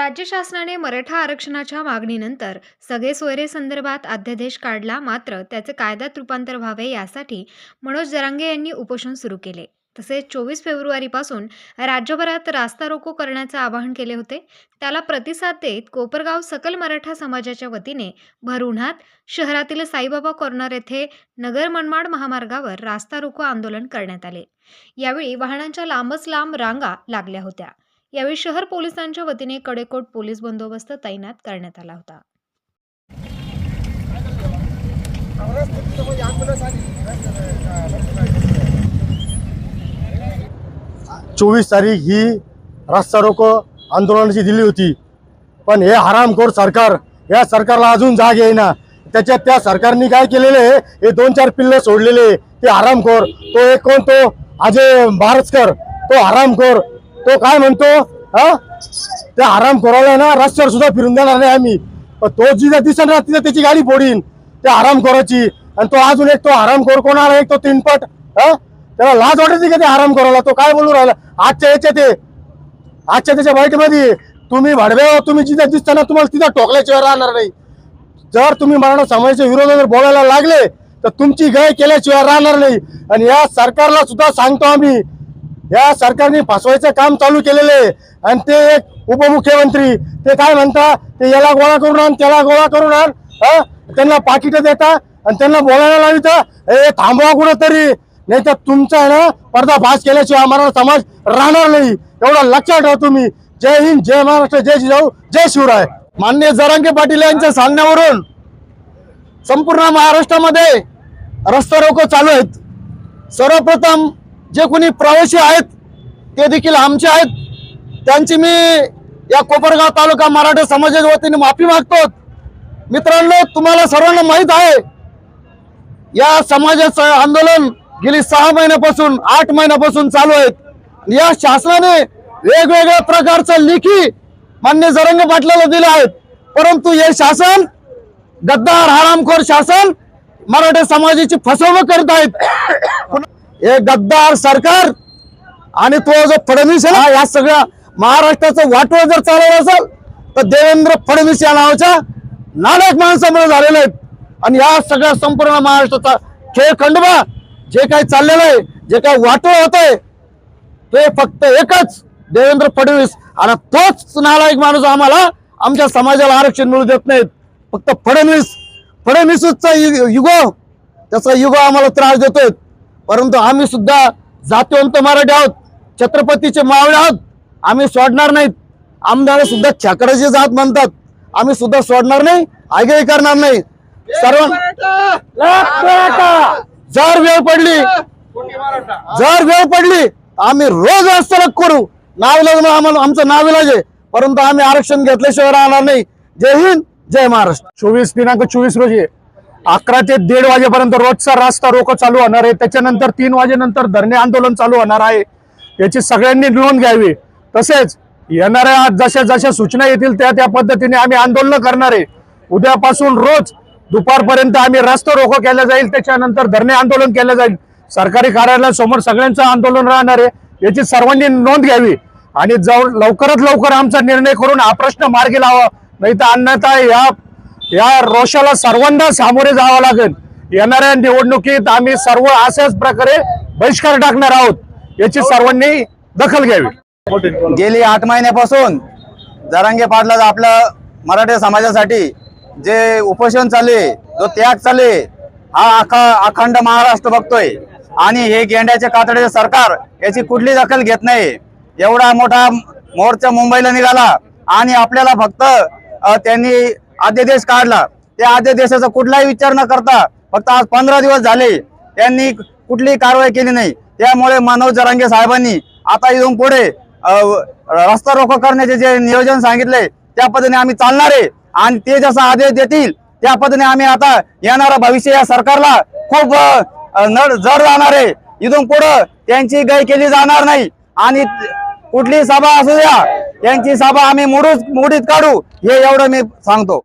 राज्य शासनाने मराठा आरक्षणाच्या मागणीनंतर सगळे सोयरे संदर्भात अध्यादेश काढला मात्र त्याचे कायद्यात रूपांतर व्हावे यासाठी मनोज जरांगे यांनी उपोषण सुरू केले. तसेच चोवीस फेब्रुवारीपासून राज्यभरात रास्ता रोको करण्याचे आवाहन केले होते. त्याला प्रतिसाद देत कोपरगाव सकल मराठा समाजाच्या वतीने भर उन्हात शहरातील साईबाबा कॉर्नर येथे नगर मनमाड महामार्गावर रास्ता रोको आंदोलन करण्यात आले. यावेळी वाहनांच्या लांबच लांब रांगा लागल्या होत्या. यावेळी शहर पोलिसांच्या वतीने कडेकोट पोलीस बंदोबस्त तैनात करण्यात आला होता. चोवीस तारीख ही रास्ता रोको आंदोलनाची दिली होती. पण हे हरामखोर सरकार या सरकारला अजून जाग येईना. त्याच्यात त्या सरकारने काय केलेले हे दोन चार पिल्ल सोडलेले ते हरामखोर. तो एक कोण? तो अजय भारसकर तो हरामखोर. तो काय म्हणतो हा? त्या हरामखोराला ना रस्त्यावर सुद्धा फिरून देणार नाही आम्ही. पण तो जी दिसेल ना तिथं त्याची गाडी फोडीन. त्या हरामखोराची आणि तो अजून एक तो आराम कोण कोणाला एक तो तीनपट हा? त्याला लाज वाटायची का ते हरामखोराला तो काय बोलू राहिला? आजच्या याच्या ते आजच्या त्याच्या बाईटमध्ये तुम्ही भाडव्या तुम्ही जिथे दिसताना तुम्हाला तिथं टोकल्याशिवाय राहणार नाही. जर तुम्ही मराठा समाजाच्या विरोधात जर बोलायला लागले तर तुमची गय केल्याशिवाय राहणार नाही. आणि या सरकारला सुद्धा सांगतो आम्ही या सरकारने फसवायचं काम चालू केलेलं आहे. आणि ते एक उपमुख्यमंत्री ते काय म्हणता ते याला गोळा करून आण त्याला गोळा करून आण त्यांना पाकिटं देता आणि त्यांना बोलायला लाविता. हे थांबवा कुठंतरी. नाही तर तुमचा ना पर्दाफाश केल्याशिवाय आम्हाला समाज राहणार नाही. एवढा लक्षात ठेवा तुम्ही. जय हिंद जय महाराष्ट्र जय जिजाऊ जय शिवराय. मान्य जरांगे पाटील यांच्या सांगण्यावरून संपूर्ण महाराष्ट्रामध्ये रस्ता रोको चालू आहेत. सर्वप्रथम जे कोणी प्रवासी आहेत ते देखील आमचे आहेत. त्यांची मी या कोपरगाव तालुका मराठा समाजाच्या वतीने माफी मागतो. मित्रांनो तुम्हाला सर्वांना माहीत आहे या समाजाचं आंदोलन गेली सहा महिन्यापासून आठ महिन्यापासून चालू आहेत या शासनाने वेगवेगळ्या प्रकारचं लेखी मान्य जरंग पाटलाला दिले आहेत परंतु हे शासन गद्दार हरामखोर शासन मराठा समाजाची फसवणूक करत आहेत. हे गद्दार सरकार आणि तो जो फडणवीस आहे ना या सगळ्या महाराष्ट्राचं वाटोळ जर चालवलं असेल तर देवेंद्र फडणवीस या नावाच्या नालायक माणसामुळे झालेले आहेत आणि या सगळ्या संपूर्ण महाराष्ट्राचा खेळ खंडोबा जे काही चाललेलं आहे जे काही वाटोळ होत आहे ते फक्त एकच देवेंद्र फडणवीस आणि तोच नालायक माणूस आम्हाला आमच्या समाजाला आरक्षण मिळू देत नाहीत. फक्त फडणवीस फडणवीसचा युगो त्याचा युगो आम्हाला त्रास देतोय. परंतु आम्ही सुद्धा जातीवंत मराठी आहोत छत्रपतीचे मावळे आहोत आम्ही सोडणार नाहीत. आमदार सुद्धा छकराची जात म्हणतात. आम्ही सुद्धा सोडणार नाही आगेही करणार नाही. सर्व जर वेळ पडली जर वेळ पडली आम्ही रोज रस्त्याला करू. नाविलाज म्हणून आम्हाला आमचं नाविलाज आहे परंतु आम्ही आरक्षण घेतल्याशिवाय राहणार नाही. जय हिंद जय महाराष्ट्र. चोवीस दिनांक चोवीस रोजी अकरा ते दीड वाजेपर्यंत रोजचा रास्ता रोको चालू होणार आहे. त्याच्यानंतर तीन वाजेनंतर धरणे आंदोलन चालू होणार आहे. याची सगळ्यांनी नोंद घ्यावी. तसेच येणाऱ्या जशा जशा सूचना येतील त्या त्या पद्धतीने आम्ही आंदोलन करणार आहे. उद्यापासून रोज दुपारपर्यंत आम्ही रास्ता रोको केला जाईल त्याच्यानंतर धरणे आंदोलन केलं जाईल. सरकारी कार्यालयासमोर सगळ्यांचं आंदोलन राहणार आहे. याची सर्वांनी नोंद घ्यावी. आणि जवळ लवकरात लवकर आमचा निर्णय करून हा प्रश्न मार्गी लावा. नाही तर अन्यथा या या रोषाला सर्वांना सामोरे जावं लागेल. येणाऱ्या निवडणुकीत आम्ही सर्व अशाच प्रकारे बहिष्कार टाकणार आहोत. याची सर्वांनी दखल घ्यावी. गेली आठ महिन्यापासून जरांगे पाटला आपल्या मराठी समाजासाठी जे उपोषण चालले जो त्याग चालले हा अखा अखंड महाराष्ट्र बघतोय. आणि हे गेंड्याचे कातडे सरकार याची कुठली दखल घेत नाही. एवढा मोठा मोर्चा मुंबईला निघाला आणि आपल्याला फक्त त्यांनी अध्यादेश काढला. त्या अध्यादेशाचा कुठलाही विचार न करता फक्त आज पंधरा दिवस झाले. त्यांनी कुठलीही कारवाई केली नाही. त्यामुळे मनोज जरांगे साहेबांनी आता इथून पुढे रस्ता रोको करण्याचे जे नियोजन सांगितले त्या पद्धतीने आम्ही चालणार आहे. आणि ते जसा आदेश देतील त्या पद्धतीने आम्ही आता येणारा भविष्य या सरकारला खूप जड जाणार आहे. इथून पुढं त्यांची गय केली जाणार नाही. आणि कुठली सभा असू द्या त्यांची सभा आम्ही मोडूच मोडीत काढू हे एवढं मी सांगतो.